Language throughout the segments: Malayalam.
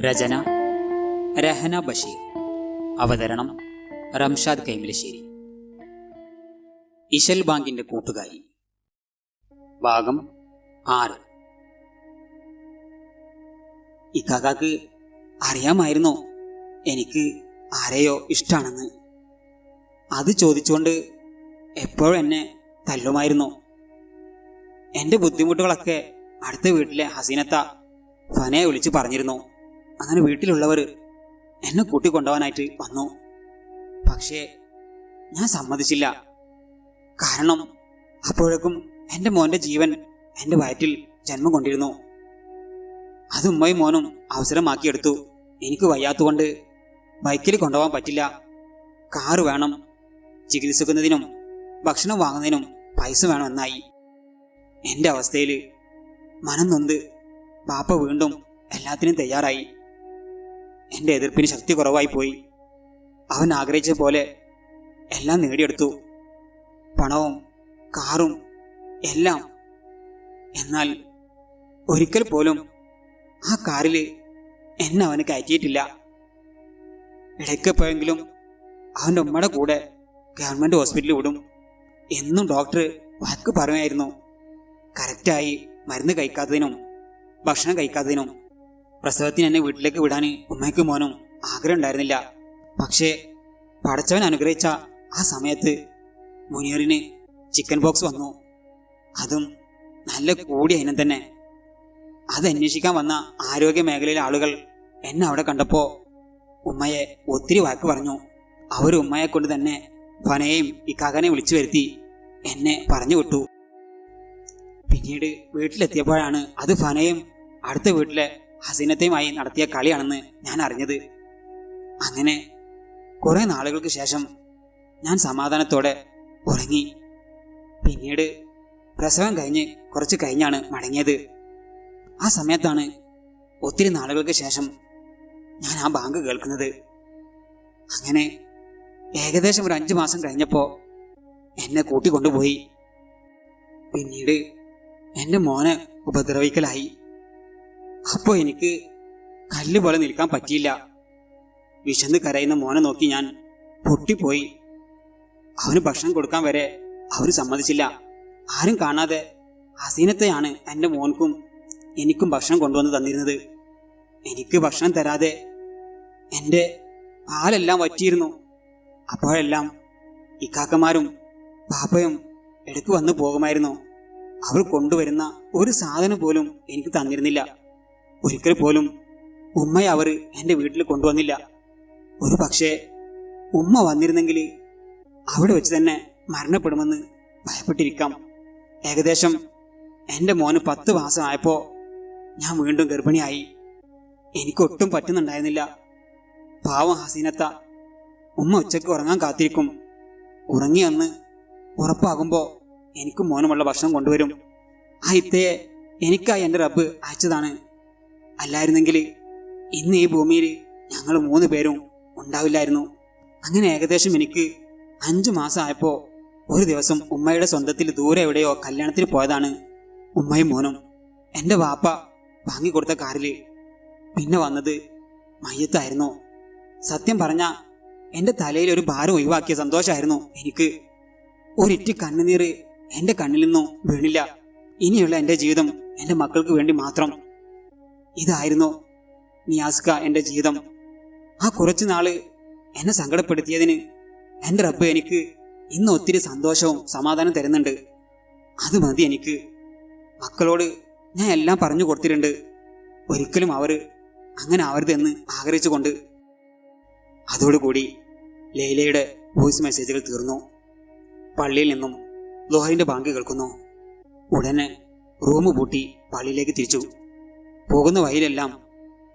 രചന രഹന ബഷീർ. അവതരണം റംഷാദ് കൈമലശ്ശേരി. ഇശൽ ബാങ്കിന്റെ കൂട്ടുകാരി. ഭാഗം ആറ്. ഇക്കാക്കാക്ക് അറിയാമായിരുന്നോ? എനിക്ക് ആരെയോ ഇഷ്ടാണെന്ന്. അത് ചോദിച്ചുകൊണ്ട് എപ്പോഴും എന്നെ തല്ലുമായിരുന്നു? എന്റെ ബുദ്ധിമുട്ടുകളൊക്കെ അടുത്ത വീട്ടിലെ ഹസീനത്ത ഫനയെ വിളിച്ച് പറഞ്ഞിരുന്നു? അങ്ങനെ വീട്ടിലുള്ളവർ എന്നെ കൂട്ടിക്കൊണ്ടുപോകാനായിട്ട് വന്നു. പക്ഷേ ഞാൻ സമ്മതിച്ചില്ല. കാരണം അപ്പോഴേക്കും എന്റെ മോന്റെ ജീവൻ എന്റെ വയറ്റിൽ ജന്മം കൊണ്ടിരുന്നു. അത് ഉമ്മയും മോനും അവസരമാക്കിയെടുത്തു. എനിക്ക് വയ്യാത്തുകൊണ്ട് ബൈക്കിൽ കൊണ്ടുപോകാൻ പറ്റില്ല. കാറ് വേണം ചികിത്സിക്കുന്നതിനും ഭക്ഷണം വാങ്ങുന്നതിനും പൈസ വേണമെന്നായി. എന്റെ അവസ്ഥയിൽ മനം നൊന്ത് ബാപ്പ വീണ്ടും എല്ലാത്തിനും തയ്യാറായി. എന്റെ എതിർപ്പിന് ശക്തി കുറവായി പോയി. അവൻ ആഗ്രഹിച്ച പോലെ എല്ലാം നേടിയെടുത്തു. പണവും കാറും എല്ലാം. എന്നാൽ ഒരിക്കൽ പോലും ആ കാറിൽ എന്നെ അവന് കയറ്റിയിട്ടില്ല. ഇടയ്ക്കെപ്പോഴെങ്കിലും അവന്റെ ഉമ്മയുടെ കൂടെ ഗവൺമെന്റ് ഹോസ്പിറ്റലിൽ വിടും. എന്നും ഡോക്ടർ വാക്ക് പറയുമായിരുന്നു. കറക്റ്റായി മരുന്ന് കഴിക്കാത്തതിനും ഭക്ഷണം കഴിക്കാത്തതിനും. പ്രസവത്തിന് എന്നെ വീട്ടിലേക്ക് വിടാൻ ഉമ്മയ്ക്ക് മോനും ആഗ്രഹം ഉണ്ടായിരുന്നില്ല. പക്ഷേ പടച്ചവൻ അനുഗ്രഹിച്ച ആ സമയത്ത് മുനീറിന് ചിക്കൻ ബോക്സ് വന്നു. അതും നല്ല കൂടിയ ഇനം തന്നെ. അത് അന്വേഷിക്കാൻ വന്ന ആരോഗ്യ മേഖലയിലെ ആളുകൾ എന്നെ അവിടെ കണ്ടപ്പോ ഉമ്മയെ ഒത്തിരി വാക്ക് പറഞ്ഞു. അവർ ഉമ്മയെ കൊണ്ട് തന്നെ ഫനയെയും ഇക്കാകനെ വിളിച്ചു വരുത്തി എന്നെ പറഞ്ഞു വിട്ടു. പിന്നീട് വീട്ടിലെത്തിയപ്പോഴാണ് അത് ഫനയും അടുത്ത വീട്ടിലെ ഹസീനത്തെയുമായി നടത്തിയ കളിയാണെന്ന് ഞാൻ അറിഞ്ഞത്. അങ്ങനെ കുറെ നാളുകൾക്ക് ശേഷം ഞാൻ സമാധാനത്തോടെ ഉറങ്ങി. പിന്നീട് പ്രസവം കഴിഞ്ഞ് കുറച്ച് കഴിഞ്ഞാണ് മടങ്ങിയത്. ആ സമയത്താണ് ഒത്തിരി നാളുകൾക്ക് ശേഷം ഞാൻ ആ ബാങ്ക് കേൾക്കുന്നത്. അങ്ങനെ ഏകദേശം ഒരു അഞ്ചു മാസം കഴിഞ്ഞപ്പോൾ എന്നെ കൂട്ടിക്കൊണ്ടുപോയി. പിന്നീട് എന്റെ മോനെ ഉപദ്രവിക്കലായി. അപ്പോൾ എനിക്ക് കല്ല് പോലെ നിൽക്കാൻ പറ്റിയില്ല. വിശന്ന് കരയുന്ന മോനെ നോക്കി ഞാൻ പൊട്ടിപ്പോയി. അവന് ഭക്ഷണം കൊടുക്കാൻ വരെ അവർ സമ്മതിച്ചില്ല. ആരും കാണാതെ അസീനത്തെയാണ് എന്റെ മോൻക്കും എനിക്കും ഭക്ഷണം കൊണ്ടുവന്ന് തന്നിരുന്നത്. എനിക്ക് ഭക്ഷണം തരാതെ എന്റെ പാലെല്ലാം വറ്റിയിരുന്നു. അപ്പോഴെല്ലാം ഇക്കാക്കമാരും പാപ്പയും ഇടയ്ക്ക് വന്നു പോകുമായിരുന്നു. അവർ കൊണ്ടുവരുന്ന ഒരു സാധനം പോലും എനിക്ക് തന്നിരുന്നില്ല. ഒരിക്കൽ പോലും ഉമ്മയെ അവർ എന്റെ വീട്ടിൽ കൊണ്ടുവന്നില്ല. ഒരു പക്ഷേ ഉമ്മ വന്നിരുന്നെങ്കിൽ അവിടെ വെച്ച് തന്നെ മരണപ്പെടുമെന്ന് ഭയപ്പെട്ടിരിക്കാം. ഏകദേശം എന്റെ മോന് പത്ത് മാസമായപ്പോൾ ഞാൻ വീണ്ടും ഗർഭിണിയായി. എനിക്കൊട്ടും പറ്റുന്നുണ്ടായിരുന്നില്ല. പാവം ഹസീനത്ത ഉമ്മ ഉച്ചയ്ക്ക് ഉറങ്ങാൻ കാത്തിരിക്കും. ഉറങ്ങി അന്ന് ഉറപ്പാകുമ്പോൾ എനിക്കും മോനുമുള്ള ഭക്ഷണം കൊണ്ടുവരും. ആ ഇത്തയെ എനിക്കായി എന്റെ റബ്ബ് അയച്ചതാണ്. അല്ലായിരുന്നെങ്കിൽ ഇന്ന് ഈ ഭൂമിയിൽ ഞങ്ങൾ മൂന്ന് പേരും ഉണ്ടാവില്ലായിരുന്നു. അങ്ങനെ ഏകദേശം എനിക്ക് അഞ്ചു മാസമായപ്പോൾ ഒരു ദിവസം ഉമ്മയുടെ സ്വന്തത്തിൽ ദൂരെ എവിടെയോ കല്യാണത്തിന് പോയതാണ് ഉമ്മയും മോനും. എന്റെ വാപ്പ വാങ്ങിക്കൊടുത്ത കാറിൽ പിന്നെ വന്നത് മയ്യത്തായിരുന്നു. സത്യം പറഞ്ഞ എന്റെ തലയിൽ ഒരു ഭാരം ഒഴിവാക്കിയ സന്തോഷമായിരുന്നു എനിക്ക്. ഒരിറ്റി കണ്ണുനീർ എന്റെ കണ്ണിൽ നിന്നും വീണില്ല. ഇനിയുള്ള എന്റെ ജീവിതം എന്റെ മക്കൾക്ക് വേണ്ടി മാത്രം ഇതായിരുന്നു നിയാസ്ക എന്റെ ജീവിതം. ആ കുറച്ചു നാൾ എന്നെ സങ്കടപ്പെടുത്തിയതിന് എന്റെ റബ്ബ് എനിക്ക് ഇന്ന് ഒത്തിരി സന്തോഷവും സമാധാനം തരുന്നുണ്ട്. അത് മതി എനിക്ക്. മക്കളോട് ഞാൻ എല്ലാം പറഞ്ഞു കൊടുത്തിട്ടുണ്ട്. ഒരിക്കലും അവർ അങ്ങനെ ആവരുതെന്ന് ആഗ്രഹിച്ചുകൊണ്ട്. അതോടുകൂടി ലൈലയുടെ വോയിസ് മെസ്സേജുകൾ തീർന്നു. പള്ളിയിൽ നിന്നും ലോഹറിന്റെ ബാങ്ക് കേൾക്കുന്നു. ഉടനെ റൂം പൂട്ടി പള്ളിയിലേക്ക് തിരിച്ചു. പോകുന്ന വഴിയിലെല്ലാം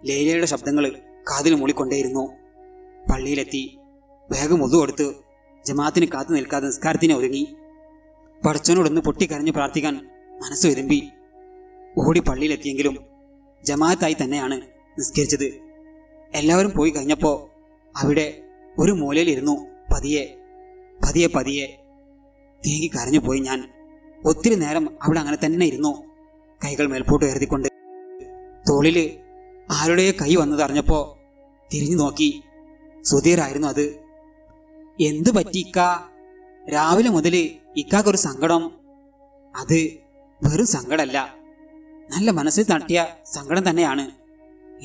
ലൈലയുടെ ശബ്ദങ്ങൾ കാതിൽ മൂളിക്കൊണ്ടേയിരുന്നു. പള്ളിയിലെത്തി വേഗം ഒതു കൊടുത്ത് ജമാഅത്തിന് കാത്തു നിൽക്കാതെ നിസ്കാരത്തിന് ഒരുങ്ങി. പടച്ചനോടൊന്ന് പൊട്ടിക്കരഞ്ഞ് പ്രാർത്ഥിക്കാൻ മനസ്സ് വിരുമ്പി ഓടി പള്ളിയിലെത്തിയെങ്കിലും ജമാഅത്തായി തന്നെയാണ് നിസ്കരിച്ചത്. എല്ലാവരും പോയി കഴിഞ്ഞപ്പോൾ അവിടെ ഒരു മൂലയിലിരുന്നു പതിയെ പതിയെ പതിയെ തേങ്ങി കരഞ്ഞു പോയി ഞാൻ. ഒത്തിരി നേരം അവിടെ അങ്ങനെ തന്നെ ഇരുന്നു. കൈകൾ മേൽപോട്ട് ഉയർത്തിക്കൊണ്ട് തോളിൽ ആരുടെ കൈ വന്നത് അറിഞ്ഞപ്പോ തിരിഞ്ഞു നോക്കി. സുധീറായിരുന്നു അത്. എന്തു പറ്റി ഇക്ക? രാവിലെ മുതൽ ഇക്കാക്കൊരു സങ്കടം. അത് വെറും സങ്കടമല്ല. നല്ല മനസ്സിൽ തട്ടിയ സങ്കടം തന്നെയാണ്.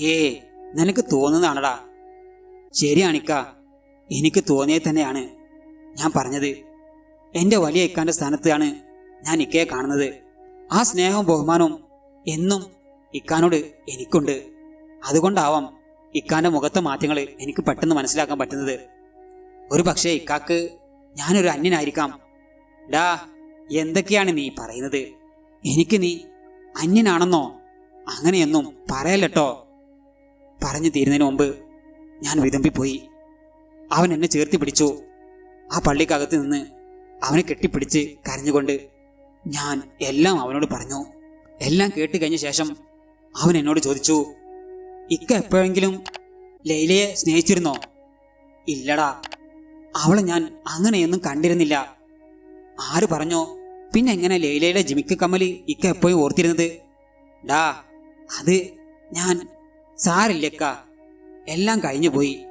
ഏ നിനക്ക് തോന്നുന്നതാണടാ. ശരിയാണിക്ക. എനിക്ക് തോന്നിയത് തന്നെയാണ് ഞാൻ പറഞ്ഞത്. എന്റെ വലിയ ഇക്കാന്റെ സ്ഥാനത്താണ് ഞാൻ ഇക്കയെ കാണുന്നത്. ആ സ്നേഹവും ബഹുമാനവും എന്നും ഇക്കാനോട് എനിക്കുണ്ട്. അതുകൊണ്ടാവാം ഇക്കാന്റെ മുഖത്തെ മാറ്റങ്ങൾ എനിക്ക് പെട്ടെന്ന് മനസ്സിലാക്കാൻ പറ്റുന്നത്. ഒരു പക്ഷേ ഇക്കാക്ക് ഞാനൊരു അന്യനായിരിക്കാം. ഡാ എന്തൊക്കെയാണ് നീ പറയുന്നത്? എനിക്ക് നീ അന്യനാണെന്നോ? അങ്ങനെയൊന്നും പറയല്ലട്ടോ. പറഞ്ഞു തീരുന്നതിന് മുമ്പ് ഞാൻ വിതമ്പിപ്പോയി. അവൻ എന്നെ ചേർത്തി പിടിച്ചു. ആ പള്ളിക്കകത്ത് നിന്ന് അവനെ കെട്ടിപ്പിടിച്ച് കരഞ്ഞുകൊണ്ട് ഞാൻ എല്ലാം അവനോട് പറഞ്ഞു. എല്ലാം കേട്ട് കഴിഞ്ഞ ശേഷം അവൻ എന്നോട് ചോദിച്ചു ഇക്ക എപ്പോഴെങ്കിലും ലൈലയെ സ്നേഹിച്ചിരുന്നോ? ഇല്ലടാ അവളെ ഞാൻ അങ്ങനെയൊന്നും കണ്ടിരുന്നില്ല. ആര് പറഞ്ഞോ? പിന്നെ എങ്ങനെ ലൈലയുടെ ജിമിക്ക് കമ്മലി ഇക്ക എപ്പോഴും ഓർത്തിരുന്നത്? ഡാ അത് ഞാൻ സാരില്ലക്ക എല്ലാം കഴിഞ്ഞു പോയി.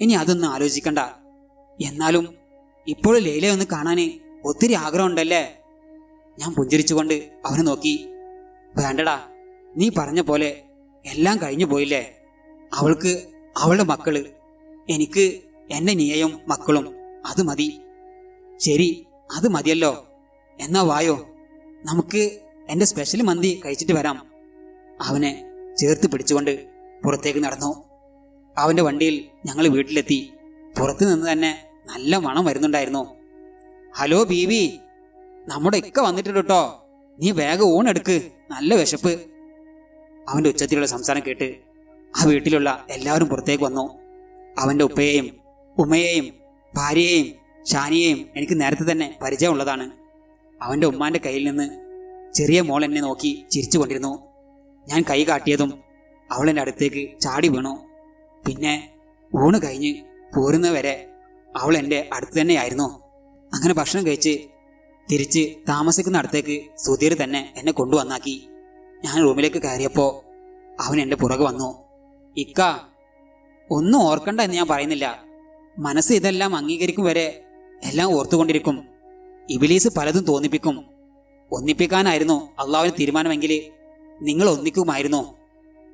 ഇനി അതൊന്നും ആലോചിക്കണ്ട. എന്നാലും ഇപ്പോൾ ലൈല ഒന്ന് കാണാൻ ഒത്തിരി ആഗ്രഹമുണ്ടല്ലേ? ഞാൻ പുഞ്ചിരിച്ചുകൊണ്ട് അവനെ നോക്കി. വേണ്ടടാ നീ പറഞ്ഞ പോലെ എല്ലാം കഴിഞ്ഞു പോയില്ലേ? അവൾക്ക് അവളുടെ മക്കൾ എനിക്ക് എന്റെ നീയയും മക്കളും അത് മതി. ശരി അത് മതിയല്ലോ. എന്നാ വായോ? നമുക്ക് എന്റെ സ്പെഷ്യൽ മന്തി കഴിച്ചിട്ട് വരാം. അവനെ ചേർത്ത് പിടിച്ചുകൊണ്ട് പുറത്തേക്ക് നടന്നു. അവന്റെ വണ്ടിയിൽ ഞങ്ങൾ വീട്ടിലെത്തി. പുറത്തു നിന്ന് തന്നെ നല്ല മണം വരുന്നുണ്ടായിരുന്നു. ഹലോ ബീവി നമ്മുടെ ഇക്ക വന്നിട്ടുണ്ട് കേട്ടോ. നീ വേഗം ഊണെടുക്ക്. നല്ല വിശപ്പ്. അവന്റെ ഉച്ചത്തിലുള്ള സംസാരം കേട്ട് ആ വീട്ടിലുള്ള എല്ലാവരും പുറത്തേക്ക് വന്നു. അവന്റെ ഉപ്പയെയും ഉമ്മയെയും ഭാര്യയെയും ഷാനിയെയും എനിക്ക് നേരത്തെ തന്നെ പരിചയമുള്ളതാണ്. അവന്റെ ഉമ്മാന്റെ കയ്യിൽ നിന്ന് ചെറിയ മോൾ എന്നെ നോക്കി ചിരിച്ചു കൊണ്ടിരുന്നു. ഞാൻ കൈ കാട്ടിയതും അവൾ എന്റെ അടുത്തേക്ക് ചാടി വീണു. പിന്നെ ഊണ് കഴിഞ്ഞ് പോരുന്നവരെ അവൾ എന്റെ അടുത്ത് തന്നെയായിരുന്നു. അങ്ങനെ ഭക്ഷണം കഴിച്ച് തിരിച്ച് താമസിക്കുന്ന അടുത്തേക്ക് സുധീർ തന്നെ എന്നെ കൊണ്ടുവന്നാക്കി. ഞാൻ റൂമിലേക്ക് കയറിയപ്പോൾ അവൻ എന്റെ പുറകെ വന്നു. ഇക്ക ഒന്നും ഓർക്കണ്ട എന്ന് ഞാൻ പറയുന്നില്ല. മനസ്സ് ഇതെല്ലാം അംഗീകരിക്കും വരെ എല്ലാം ഓർത്തുകൊണ്ടിരിക്കും. ഇബിലീസ് പലതും തോന്നിപ്പിക്കും. ഒന്നിപ്പിക്കാനായിരുന്നു അള്ളാവിന് തീരുമാനമെങ്കിൽ നിങ്ങൾ ഒന്നിക്കുമായിരുന്നു.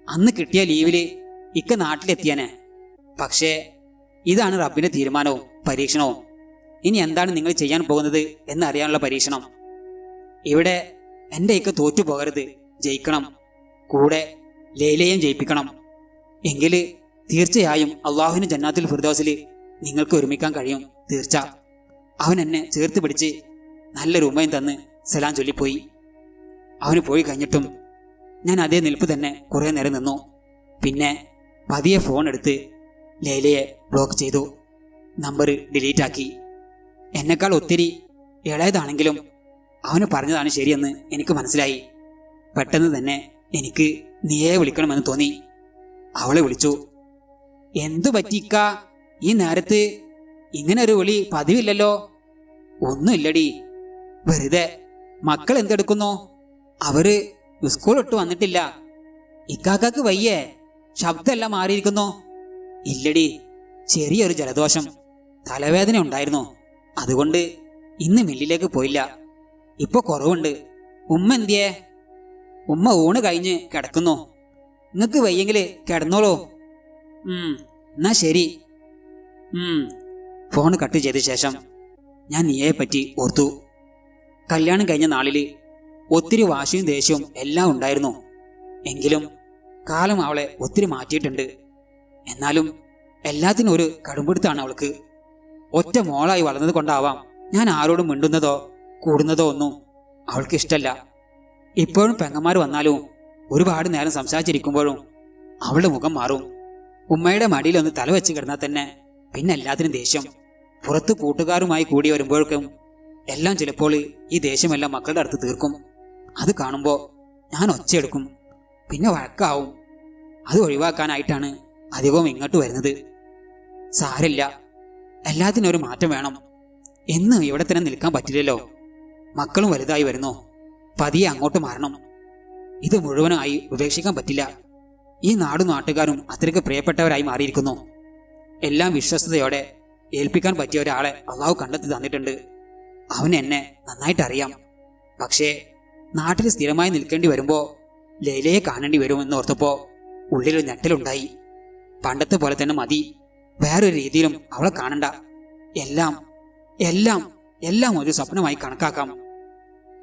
അന്ന് കിട്ടിയ ലീവിൽ ഇക്ക നാട്ടിലെത്തിയാനെ. പക്ഷേ ഇതാണ് റബ്ബിന്റെ തീരുമാനവും പരീക്ഷണവും. ഇനി എന്താണ് നിങ്ങൾ ചെയ്യാൻ പോകുന്നത് എന്നറിയാനുള്ള പരീക്ഷണം. ഇവിടെ എന്റെ ഇക്ക തോറ്റു പോകരുത് ജയിക്കണം. കൂടെ ലൈലയും ജയിപ്പിക്കണം. എങ്കിൽ തീർച്ചയായും അള്ളാഹുവിന് ജന്നാത്തിൽ ഫിർദോസിൽ നിങ്ങൾക്ക് ഒരുമിക്കാൻ കഴിയും. തീർച്ച. അവൻ എന്നെ ചേർത്ത് പിടിച്ച് നല്ലൊരു ഉമ്മയും തന്ന് സലാം ചൊല്ലിപ്പോയി. അവന് പോയി കഴിഞ്ഞിട്ടും ഞാൻ അതേ നിൽപ്പ് തന്നെ കുറേ നേരം നിന്നു. പിന്നെ പതിയെ ഫോൺ എടുത്ത് ലൈലയെ ബ്ലോക്ക് ചെയ്തു. നമ്പർ ഡിലീറ്റ് ആക്കി. എന്നെക്കാൾ ഒത്തിരി ഇളയതാണെങ്കിലും അവന് പറഞ്ഞതാണ് ശരിയെന്ന് എനിക്ക് മനസ്സിലായി. പെട്ടെന്ന് തന്നെ എനിക്ക് നീയെ വിളിക്കണമെന്ന് തോന്നി. അവളെ വിളിച്ചു എന്തു പറ്റിക്ക ഈ നേരത്ത് ഇങ്ങനെ ഒരു വിളി പതിവില്ലല്ലോ. ഒന്നുമില്ലടി. വെറുതെ മക്കൾ എന്തെടുക്കുന്നു? അവർ സ്കൂൾ ഇട്ട് വന്നിട്ടില്ല. ഇക്കാക്കാക്ക് വയ്യേ. ശബ്ദമെല്ലാം മാറിയിരിക്കുന്നു. ഇല്ലടി. ചെറിയൊരു ജലദോഷം. തലവേദന ഉണ്ടായിരുന്നു. അതുകൊണ്ട് ഇന്ന് മില്ലിലേക്ക് പോയില്ല. ഇപ്പൊ കുറവുണ്ട്. ഉമ്മ എന്തിയേ? ഉമ്മ ഊണ് കഴിഞ്ഞ് കിടക്കുന്നു. നിങ്ങക്ക് വയ്യെങ്കിൽ കിടന്നോളൂ. ഉം എന്നാ ശരി. ഉം ഫോൺ കട്ട് ചെയ്ത ശേഷം ഞാൻ നീയെ പറ്റി ഓർത്തു. കല്യാണം കഴിഞ്ഞ നാളിൽ ഒത്തിരി വാശിയും ദേഷ്യവും എല്ലാം ഉണ്ടായിരുന്നു. എങ്കിലും കാലം അവളെ ഒത്തിരി മാറ്റിയിട്ടുണ്ട്. എന്നാലും എല്ലാത്തിനും ഒരു കടുംപിടുത്താണ് അവൾക്ക്. ഒറ്റ മോളായി വളർന്നത് കൊണ്ടാവാം ഞാൻ ആരോടും മിണ്ടുന്നതോ കൂടുന്നതോ ഒന്നും അവൾക്ക് ഇഷ്ടല്ല ഇപ്പോഴും പെങ്ങന്മാർ വന്നാലും ഒരുപാട് നേരം സംസാരിച്ചിരിക്കുമ്പോഴും അവളുടെ മുഖം മാറും. ഉമ്മയുടെ മടിയിൽ ഒന്ന് തല വെച്ച് കിടന്നാൽ തന്നെ പിന്നെ എല്ലാത്തിനും ദേഷ്യം. പുറത്ത് കൂട്ടുകാരുമായി കൂടി വരുമ്പോഴേക്കും എല്ലാം ചിലപ്പോൾ ഈ ദേഷ്യമെല്ലാം മക്കളുടെ അടുത്ത് തീർക്കും. അത് കാണുമ്പോൾ ഞാൻ ഒച്ചയെടുക്കും. പിന്നെ വഴക്കാവും. അത് ഒഴിവാക്കാനായിട്ടാണ് അധികവും ഇങ്ങോട്ട് വരുന്നത്. സാരില്ല എല്ലാത്തിനും ഒരു മാറ്റം വേണം. എന്ന് ഇവിടെ തന്നെ നിൽക്കാൻ പറ്റില്ലല്ലോ. മക്കളും വലുതായി വരുന്നു. പതിയെ അങ്ങോട്ട് മാറണം. ഇത് മുഴുവനായി ഉപേക്ഷിക്കാൻ പറ്റില്ല. ഈ നാടും നാട്ടുകാരും അത്രയ്ക്ക് പ്രിയപ്പെട്ടവരായി മാറിയിരിക്കുന്നു. എല്ലാം വിശ്വസ്തയോടെ ഏൽപ്പിക്കാൻ പറ്റിയ ഒരാളെ അള്ളാഹു കണ്ടെത്തി തന്നിട്ടുണ്ട്. അവൻ എന്നെ നന്നായിട്ട് അറിയാം പക്ഷേ നാട്ടിൽ സ്ഥിരമായി നിൽക്കേണ്ടി വരുമ്പോ ലൈലയെ കാണേണ്ടി വരുമെന്ന് ഓർത്തപ്പോ ഉള്ളിലൊരു ഞെട്ടലുണ്ടായി. പണ്ടത്തെ പോലെ തന്നെ മതി. വേറൊരു രീതിയിലും അവളെ കാണണ്ട. എല്ലാം എല്ലാം എല്ലാം ഒരു സ്വപ്നമായി കണക്കാക്കാം.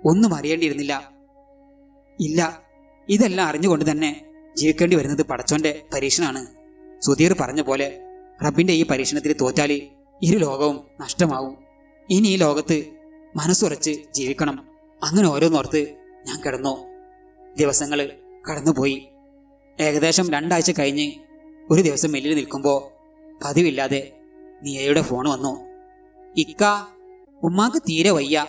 ഒന്നും അറിയേണ്ടിയിരുന്നില്ല. ഇല്ല ഇതെല്ലാം അറിഞ്ഞുകൊണ്ട് തന്നെ ജീവിക്കേണ്ടി വരുന്നത് പടച്ചോന്റെ പരീക്ഷണാണ്. സുധീർ പറഞ്ഞ പോലെ റബ്ബിന്റെ ഈ പരീക്ഷണത്തിൽ തോറ്റാൽ ഇരു ലോകവും നഷ്ടമാവും. ഇനി ഈ ലോകത്ത് മനസ്സുറച്ച് ജീവിക്കണം. അങ്ങനെ ഓരോന്നോർത്ത് ഞാൻ കിടന്നു. ദിവസങ്ങൾ കടന്നുപോയി. ഏകദേശം രണ്ടാഴ്ച കഴിഞ്ഞ് ഒരു ദിവസം മെല്ലിൽ നിൽക്കുമ്പോൾ പതിവില്ലാതെ നിയയുടെ ഫോൺ വന്നു. ഇക്ക ഉമ്മാക്ക് തീരെ വയ്യ.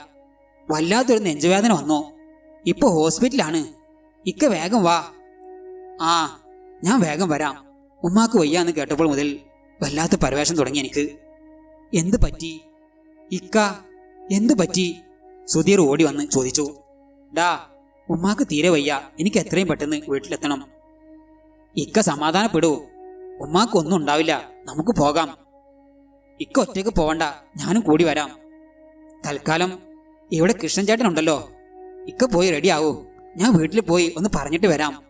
വല്ലാത്തൊരു നെഞ്ചുവേദന വന്നോ? ഇപ്പൊ ഹോസ്പിറ്റലാണ്. ഇക്ക വേഗം വാ. ആ ഞാൻ വേഗം വരാം. ഉമ്മാക്ക് വയ്യാന്ന് കേട്ടപ്പോൾ മുതൽ വല്ലാത്ത പരവേഷം തുടങ്ങി എനിക്ക്. എന്ത് പറ്റി? ഇക്ക എന്ത് പറ്റി? സുധീർ ഓടി വന്ന് ചോദിച്ചു. ഡാ ഉമ്മാക്ക് തീരെ വയ്യ. എനിക്ക് എത്രയും പെട്ടെന്ന് വീട്ടിലെത്തണം. ഇക്ക സമാധാനപ്പെടൂ. ഉമ്മാക്ക് ഒന്നും ഉണ്ടാവില്ല. നമുക്ക് പോകാം. ഇക്ക ഒറ്റയ്ക്ക് പോവണ്ട. ഞാനും കൂടി വരാം. തൽക്കാലം ഇവിടെ കൃഷ്ണൻ ചേട്ടൻ ഉണ്ടല്ലോ ഇക്ക പോയി റെഡിയാവൂ. ഞാൻ വീട്ടിൽ പോയി ഒന്ന് പറഞ്ഞിട്ട് വരാം.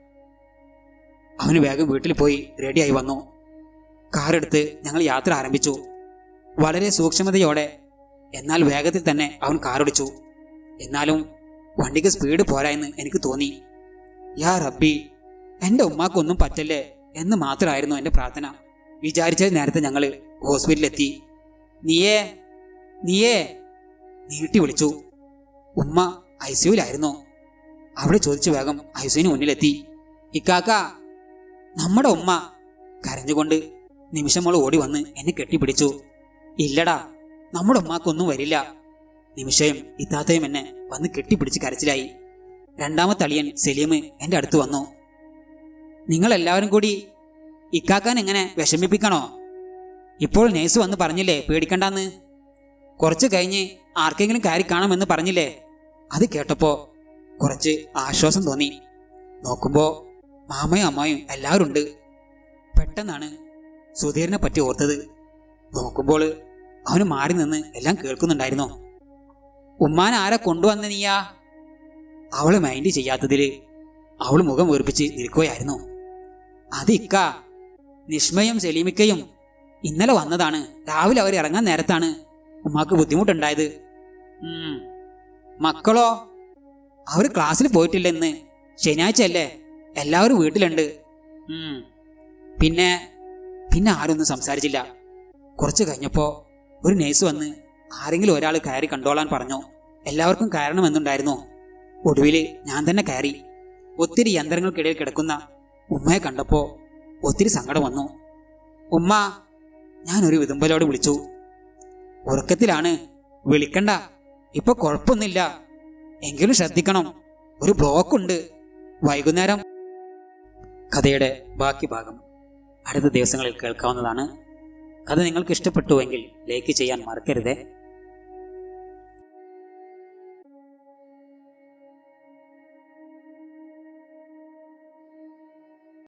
അവന് വേഗം വീട്ടിൽ പോയി റെഡിയായി വന്നു. കാറെടുത്ത് ഞങ്ങൾ യാത്ര ആരംഭിച്ചു. വളരെ സൂക്ഷ്മതയോടെ എന്നാൽ വേഗത്തിൽ തന്നെ അവൻ കാറോടിച്ചു. എന്നാലും വണ്ടിക്ക് സ്പീഡ് പോരാ എന്ന് എനിക്ക് തോന്നി. യാ റബ്ബി എന്റെ ഉമ്മാക്കൊന്നും പറ്റല്ലേ എന്ന് മാത്രമായിരുന്നു എന്റെ പ്രാർത്ഥന. വിചാരിച്ചത് നേരത്തെ ഞങ്ങൾ ഹോസ്പിറ്റലിലെത്തി. നീയേ നീയേ നീട്ടി വിളിച്ചു. ഉമ്മ ഐ സിയുലായിരുന്നു അവിടെ ചോദിച്ചു വേഗം ഐ സിയുന് മുന്നിലെത്തി. ഇക്കാക്ക നമ്മുടെ ഉമ്മ കരഞ്ഞുകൊണ്ട് നിമിഷമോൾ ഓടി വന്ന് എന്നെ കെട്ടിപ്പിടിച്ചു. ഇല്ലടാ നമ്മുടെ ഉമ്മാക്കൊന്നും വരില്ല. നിമിഷയും ഇത്താത്തയും എന്നെ വന്ന് കെട്ടിപ്പിടിച്ച് കരച്ചിലായി. രണ്ടാമത്തെ അളിയൻ സലീം എന്റെ അടുത്ത് വന്നു. നിങ്ങൾ എല്ലാവരും കൂടി ഇക്കാക്കാൻ എങ്ങനെ വിഷമിപ്പിക്കണോ? ഇപ്പോൾ നേഴ്സ് വന്ന് പറഞ്ഞില്ലേ പേടിക്കണ്ടെന്ന്? കുറച്ച് കഴിഞ്ഞ് ആർക്കെങ്കിലും കയറി കാണുമെന്ന് പറഞ്ഞില്ലേ? അത് കേട്ടപ്പോ കുറച്ച് ആശ്വാസം തോന്നി. നോക്കുമ്പോ മാമയും അമ്മയും എല്ലാവരും ഉണ്ട് പെട്ടെന്നാണ് സുധീറിനെ പറ്റി ഓർത്തത്. നോക്കുമ്പോൾ അവന് മാറി നിന്ന് എല്ലാം കേൾക്കുന്നുണ്ടായിരുന്നു. ഉമ്മാൻ ആരെ കൊണ്ടുവന്ന നീയാ? അവൾ മൈൻഡ് ചെയ്യാത്തതിൽ അവൾ മുഖം വീർപ്പിച്ച് നിൽക്കുകയായിരുന്നു അത് ഇക്ക. നിഷ്മയും സെലീമിക്കയും ഇന്നലെ വന്നതാണ്. രാവിലെ അവർ ഇറങ്ങാൻ നേരത്താണ് ഉമ്മാക്ക് ബുദ്ധിമുട്ടുണ്ടായത്. മക്കളോ അവർ ക്ലാസ്സിൽ പോയിട്ടില്ല ഇന്ന് ശനിയാഴ്ച അല്ലേ? എല്ലാവരും വീട്ടിലുണ്ട്. പിന്നെ പിന്നെ ആരൊന്നും സംസാരിച്ചില്ല. കുറച്ച് കഴിഞ്ഞപ്പോ ഒരു നേഴ്സ് വന്ന് ആരെങ്കിലും ഒരാൾ കയറി കണ്ടോളാൻ പറഞ്ഞു. എല്ലാവർക്കും കയറണമെന്നുണ്ടായിരുന്നു. ഒടുവിൽ ഞാൻ തന്നെ കയറി. ഒത്തിരി യന്ത്രങ്ങൾക്കിടയിൽ കിടക്കുന്ന ഉമ്മയെ കണ്ടപ്പോ ഒത്തിരി സങ്കടം വന്നു. ഉമ്മ ഒരു വിതുമ്പലോട് വിളിച്ചു. ഉറക്കത്തിലാണ്. വിളിക്കണ്ട. ഇപ്പൊ കുഴപ്പമൊന്നുമില്ല എങ്കിലും ശ്രദ്ധിക്കണം. ഒരു ബ്ലോക്ക് ഉണ്ട് വൈകുന്നേരം. കഥയുടെ ബാക്കി ഭാഗം. അടുത്ത ദിവസങ്ങളിൽ കേൾക്കാവുന്നതാണ്. കഥ നിങ്ങൾക്ക് ഇഷ്ടപ്പെട്ടുവെങ്കിൽ ലൈക്ക് ചെയ്യാൻ മറക്കരുതേ.